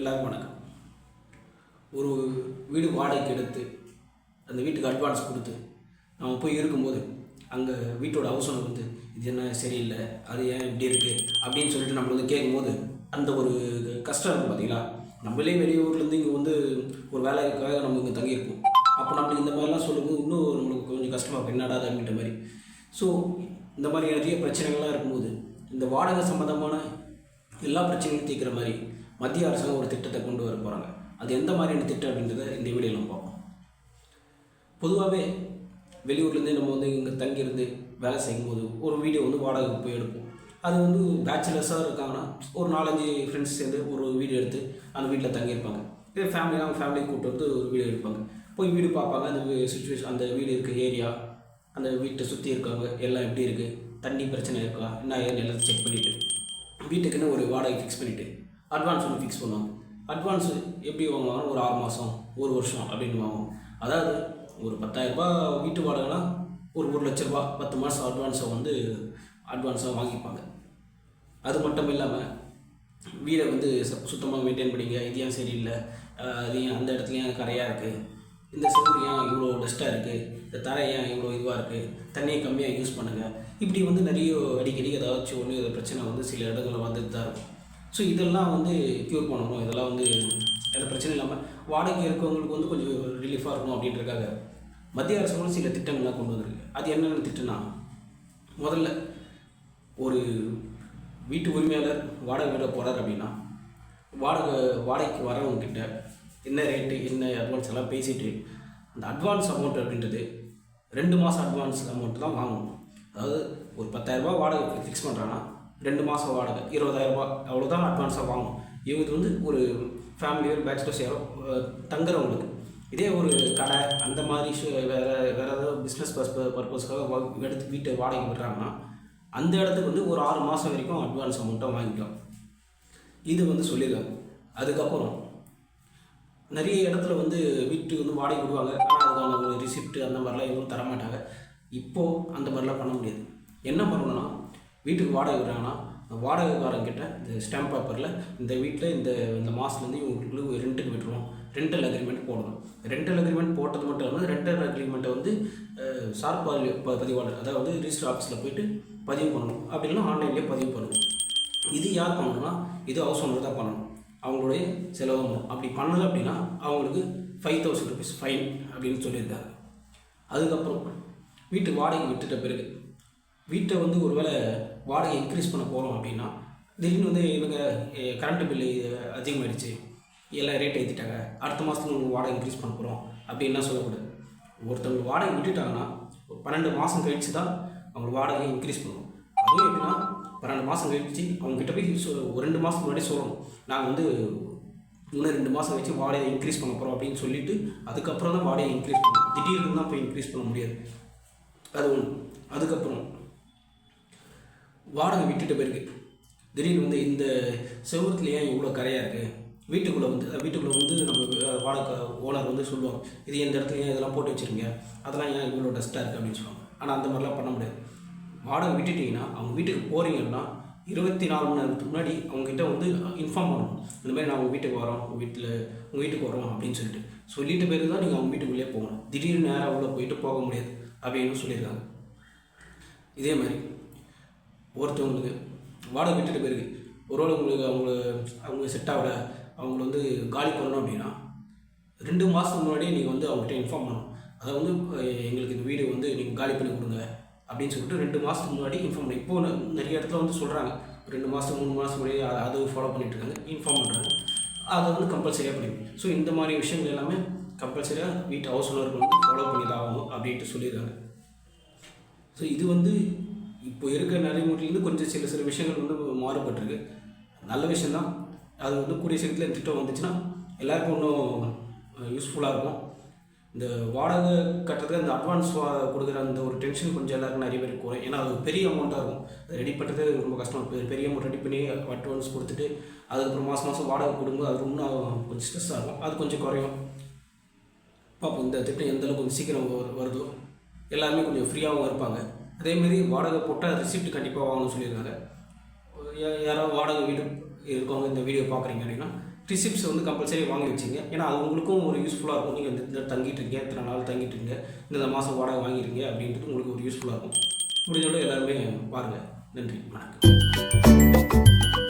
எல்லாருக்கும் வணக்கம். ஒரு வீடு வாடகைக்கு எடுத்து அந்த வீட்டுக்கு அட்வான்ஸ் கொடுத்து நம்ம போய் இருக்கும்போது அங்கே வீட்டோட ஹவுஸ் ஓனர் வந்து இது என்ன சரியில்லை அது ஏன் இப்படி இருக்குது அப்படின்னு சொல்லிட்டு நம்ம வந்து கேட்கும்போது அந்த ஒரு கஷ்டம் இருக்கும் பார்த்தீங்களா நம்மளே வெளியூர்லேருந்து இங்கே வந்து ஒரு வேலைக்காக நம்ம இங்கே தங்கியிருப்போம். அப்போ நம்மளுக்கு இந்த மாதிரிலாம் சொல்லும்போது இன்னும் நம்மளுக்கு கொஞ்சம் கஷ்டமாக இருக்கும் என்னடா அப்படின்ற மாதிரி. ஸோ இந்த மாதிரி நிறைய பிரச்சனைகள்லாம் இருக்கும்போது இந்த வாடகை சம்மந்தமான எல்லா பிரச்சனையும் தீர்க்குற மாதிரி மத்திய அரசாங்கம் ஒரு திட்டத்தை கொண்டு வர போகிறாங்க அது எந்த மாதிரியான திட்டம் அப்படின்றத இந்த வீடியோவில் நம்ம பார்ப்போம். பொதுவாகவே வெளியூர்லேருந்தே நம்ம வந்து இங்கே தங்கியிருந்து வேலை செய்யும்போது ஒரு வீடியோ வந்து வாடகைக்கு போய் எடுப்போம். அது வந்து பேச்சுலர்ஸாக இருக்காங்கன்னா ஒரு நாலஞ்சு ஃப்ரெண்ட்ஸ் சேர்ந்து ஒரு வீடியோ எடுத்து அந்த வீட்டில் தங்கியிருப்பாங்க இதே ஃபேமிலியாக அவங்க ஃபேமிலி கூப்பிட்டு வந்து ஒரு வீடியோ எடுப்பாங்க. போய் வீடு பார்ப்பாங்க. அந்த சுச்சுவேஷன் அந்த வீடு இருக்க ஏரியா அந்த வீட்டை சுற்றி இருக்கவங்க எல்லாம் எப்படி இருக்குது தண்ணி பிரச்சனை இருக்கா? என்ன ஏன்னு எல்லாத்தையும் செக் பண்ணிவிட்டு வீட்டுக்குன்னு ஒரு வாடகை ஃபிக்ஸ் பண்ணிவிட்டு அட்வான்ஸ் ஒன்று ஃபிக்ஸ் பண்ணுவாங்க. அட்வான்ஸ் எப்படி வாங்குவாங்க ஒரு ஆறு மாதம் ஒரு வருஷம் அப்படின்னு வாங்குவோம் அதாவது ஒரு பத்தாயிரரூபா வீட்டு வாடகைனா ஒரு ஒரு லட்ச ரூபா பத்து மாதம் அட்வான்ஸை வந்து அட்வான்ஸாக வாங்கிப்பாங்க. அது மட்டும் இல்லாமல் வீடை வந்து சுத்தமாக மெயின்டைன் பண்ணிங்க இது ஏன் சரியில்லை. அது ஏன் அந்த இடத்துல ஏன் கரையாக இருக்குது இந்த செவுரு ஏன் இவ்வளோ டஸ்ட்டாக இருக்குது இந்த தரை ஏன் இவ்வளோ இதுவாக இருக்குது தண்ணியை கம்மியாக யூஸ் பண்ணுங்கள் இப்படி வந்து நிறைய அடிக்கடி ஏதாச்சும் ஒன்று பிரச்சனை வந்து சில இடங்களில் வந்துட்டு தான் இருக்கும். ஸோ இதெல்லாம் வந்து க்யூர் பண்ணணும். இதெல்லாம் வந்து எந்த பிரச்சனையும் இல்லாமல் வாடகை இருக்கவங்களுக்கு வந்து கொஞ்சம் ரிலீஃபாக இருக்கணும் அப்படின்றக்காக மத்திய அரசு அரசாங்கம் சில திட்டங்கள்லாம் கொண்டு வந்திருக்கு. அது என்னென்ன திட்டம்னா முதல்ல ஒரு வீட்டு உரிமையாளர் வாடகை விட போகிறார் அப்படின்னா வாடகை வாடகைக்கு வரவங்கக்கிட்ட என்ன ரேட்டு என்ன அட்வான்ஸ் எல்லாம் பேசிட்டு அந்த அட்வான்ஸ் அமௌண்ட் அப்படின்றது ரெண்டு மாதம் அட்வான்ஸ் அமௌண்ட் தான் வாங்கணும். அதாவது ஒரு பத்தாயிரரூபா வாடகை ஃபிக்ஸ் பண்ணுறான்னா ரெண்டு மாதம் வாடகை இருபதாயிரரூபா அவ்வளோதான் அட்வான்ஸாக வாங்கும் இது வந்து ஒரு ஃபேமிலியோ பேச்சுலர்ஸ் யாரோ தங்குறவங்களுக்கு. இதே ஒரு கடை அந்த மாதிரி வேறு வேறு ஏதாவது பிஸ்னஸ் பர்பஸ்க்காக எடுத்து வீட்டை வாடகை விடுறாங்கன்னா அந்த இடத்துக்கு வந்து ஒரு ஆறு மாதம் வரைக்கும் அட்வான்ஸ் அமௌண்ட்டாக வாங்கிக்கலாம். இது வந்து சொல்லியிருக்காங்க. அதுக்கப்புறம் நிறைய இடத்துல வந்து வீட்டு வந்து வாடகை விடுவாங்க. ஆனால் அதுக்கான ஒரு ரிசிப்ட் அந்த மாதிரிலாம் எதுவும் தர மாட்டாங்க இப்போது அந்த மாதிரிலாம் பண்ண முடியாது. என்ன பண்ணணும்னா வீட்டுக்கு வாடகை விடுறாங்கன்னா அந்த வாடகைக்காரங்கிட்ட இந்த ஸ்டாம்ப் பேப்பரில் இந்த வீட்டில் இந்த இந்த மாதத்துலேருந்து இவங்களுக்கு ரெண்ட்டுக்கு விட்டுருவோம். ரெண்டல் அக்ரிமெண்ட் போடணும். ரெண்டல் அக்ரிமெண்ட் போட்டது மட்டும் இல்லாமல் ரெண்டல் அக்ரிமெண்ட்டை வந்து சார் பதிவு பதிவாளர் அதாவது ரிஜிஸ்டர் ஆஃபீஸில் போயிட்டு பதிவு பண்ணணும். அப்படி இல்லைன்னா ஆன்லைன்லேயே பதிவு பண்ணணும். இது யார் பண்ணணும்னா இது ஹவுஸ் ஓனர் தான் பண்ணணும். அவங்களுடைய செலவு அப்படி பண்ணலை அப்படின்னா அவங்களுக்கு ஃபைவ் தௌசண்ட் ருபீஸ் ஃபைன் அப்படின்னு சொல்லியிருக்காங்க. அதுக்கப்புறம் வீட்டு வாடகை விட்டுட்ட பிறகு வீட்டை வந்து ஒருவேளை வாடகை இன்க்ரீஸ் பண்ண போகிறோம் அப்படின்னா திடீர்னு வந்து இவங்க கரண்ட் பில்லு அதிகமாகிடுச்சு எல்லாம் ரேட் ஏற்றிட்டாங்க அடுத்த மாதத்துல உங்களுக்கு வாடகை இன்க்ரீஸ் பண்ண போகிறோம் அப்படின்லாம் சொல்லக்கூடாது ஒருத்தவங்க வாடகை விட்டுட்டாங்கன்னா ஒரு பன்னெண்டு மாதம் கழிச்சு தான் அவங்க வாடகையை இன்க்ரீஸ் பண்ணணும் அதுவும் எப்படின்னா பன்னெண்டு மாதம் கழிச்சு அவங்ககிட்ட போய் சொ- ஒரு ரெண்டு மாதம் முன்னாடி சொல்லணும். நாங்கள் வந்து இன்னும் ரெண்டு மாதம் கழிச்சு வாடகை இன்க்ரீஸ் பண்ண போகிறோம் அப்படின்னு சொல்லிவிட்டு அதுக்கப்புறம் தான் வாடகை இன்க்ரீஸ் பண்ணுவோம் திடீர்னு தான் போய் இன்க்ரீஸ் பண்ண முடியாது. அது ஒன்று அதுக்கப்புறம் வாடகை விட்டுட்டு போயிருக்கு திடீர்னு வந்து இந்த செவத்துல ஏன் இவ்வளோ கரையாக இருக்குது வீட்டுக்குள்ளே வந்து வீட்டுக்குள்ளே வந்து நம்ம வாடகை ஓனர் வந்து சொல்லுவாங்க இது எந்த இடத்துல ஏன் இதெல்லாம் போட்டு வச்சுருங்க அதெல்லாம் ஏன் இவ்வளோ டஸ்ட்டாக இருக்குது அப்படின்னு சொல்லுவாங்க. ஆனால் அந்த மாதிரிலாம் பண்ண முடியாது. வாடகை விட்டுட்டிங்கன்னா அவங்க வீட்டுக்கு போகிறீங்கன்னா இருபத்தி நாலு மணி நேரத்துக்கு முன்னாடி அவங்ககிட்ட வந்து இன்ஃபார்ம் பண்ணணும். இந்த மாதிரி நான் உங்கள் வீட்டுக்கு வரோம் உங்கள் வீட்டில் உங்கள் வீட்டுக்கு வரோம் அப்படின்னு சொல்லிட்டு. சொல்லிட்டு பிறகு தான் நீங்கள் அவங்க வீட்டுக்குள்ளேயே போகணும். திடீர்னு நேராக அவ்வளோ போயிட்டு போக முடியாது. அப்படின்னு சொல்லியிருக்காங்க. இதே மாதிரி ஒருத்தவங்களுக்கு வாடகை விட்டுட்டு பிறகு ஒருவேளை உங்களுக்கு அவங்க அவங்க செட் ஆகல அவங்கள வந்து காலி பண்ணணும் அப்படின்னா ரெண்டு மாதத்துக்கு முன்னாடியே நீங்கள் வந்து அவங்ககிட்ட இன்ஃபார்ம் பண்ணணும். அதை வந்து எங்களுக்கு இந்த வீடு வந்து நீங்கள் காலி பண்ணி கொடுங்க அப்படின்னு சொல்லிட்டு ரெண்டு மாதத்துக்கு முன்னாடி இன்ஃபார்ம் பண்ணி இப்போ நிறைய இடத்துல வந்து சொல்கிறாங்க ரெண்டு மாதம் மூணு மாதம் முன்னாடி அதை அது ஃபாலோ பண்ணிட்டு இருக்காங்க இன்ஃபார்ம் பண்ணுறாங்க அதை வந்து கம்பல்சரியாக பண்ணி ஸோ இந்த மாதிரி விஷயங்கள் எல்லாமே கம்பல்சரியாக வீட்டு ஹவுஸ் ஓனருக்கு வந்து ஃபாலோ பண்ணி தான் ஆகணும் அப்படின்ட்டு சொல்லியிருக்காங்க. ஸோ இது வந்து இப்போ இருக்க நடைமுறையிலேருந்து கொஞ்சம் சில சில விஷயங்கள் வந்து மாறுபட்டிருக்கு. நல்ல விஷயந்தான். அது வந்து கூடிய சீக்கிரத்தில் இந்த திட்டம் வந்துச்சுன்னா எல்லாருக்கும் இன்னும் யூஸ்ஃபுல்லாக இருக்கும். இந்த வாடகை கட்டுறதுக்கு அந்த அட்வான்ஸ் கொடுக்குற அந்த ஒரு டென்ஷன் கொஞ்சம் எல்லாருக்கும் நிறைய பேருக்கு குறையும். ஏன்னா அது பெரிய அமௌண்ட்டாக இருக்கும். ரெடி பண்ணுறது ரொம்ப கஷ்டம். பெரிய அமௌண்ட் ரெடி பண்ணி அட்வான்ஸ் கொடுத்துட்டு அதுக்கப்புறம் மாதம் மாதம் வாடகை கொடுக்கும்போது அது இன்னும் கொஞ்சம் ஸ்ட்ரெஸ்ஸாக இருக்கும். அது கொஞ்சம் குறையும். பார்ப்போம். இந்த திட்டம் எந்த அளவுக்கு கொஞ்சம் சீக்கிரம் வருதோ. எல்லாருமே கொஞ்சம் ஃப்ரீயாகவும் இருப்பாங்க. அதேமாரி வாடகை போட்டால் ரிசிப்ட் கண்டிப்பாக வாங்கணும்னு சொல்லியிருக்காங்க. யா- யாராவது வாடகை வீடு இருக்கவங்க இந்த வீடியோ பார்க்குறீங்க அப்படின்னா ரிசிப்ட்ஸ் வந்து கம்பல்சரி வாங்கி வச்சுங்க. ஏன்னா அது உங்களுக்கும் ஒரு யூஸ்ஃபுல்லாக இருக்கும். நீங்கள் இந்த இந்த தங்கிட்டு இருக்கீங்க இத்தனை நாள் தங்கிட்டு இருக்கீங்க இந்த மாதம் வாடகை வாங்கிருக்கீங்க அப்படின்றது உங்களுக்கு ஒரு யூஸ்ஃபுல்லாக இருக்கும். முடிஞ்சளவு எல்லாருமே பாருங்கள் நன்றி வணக்கம்.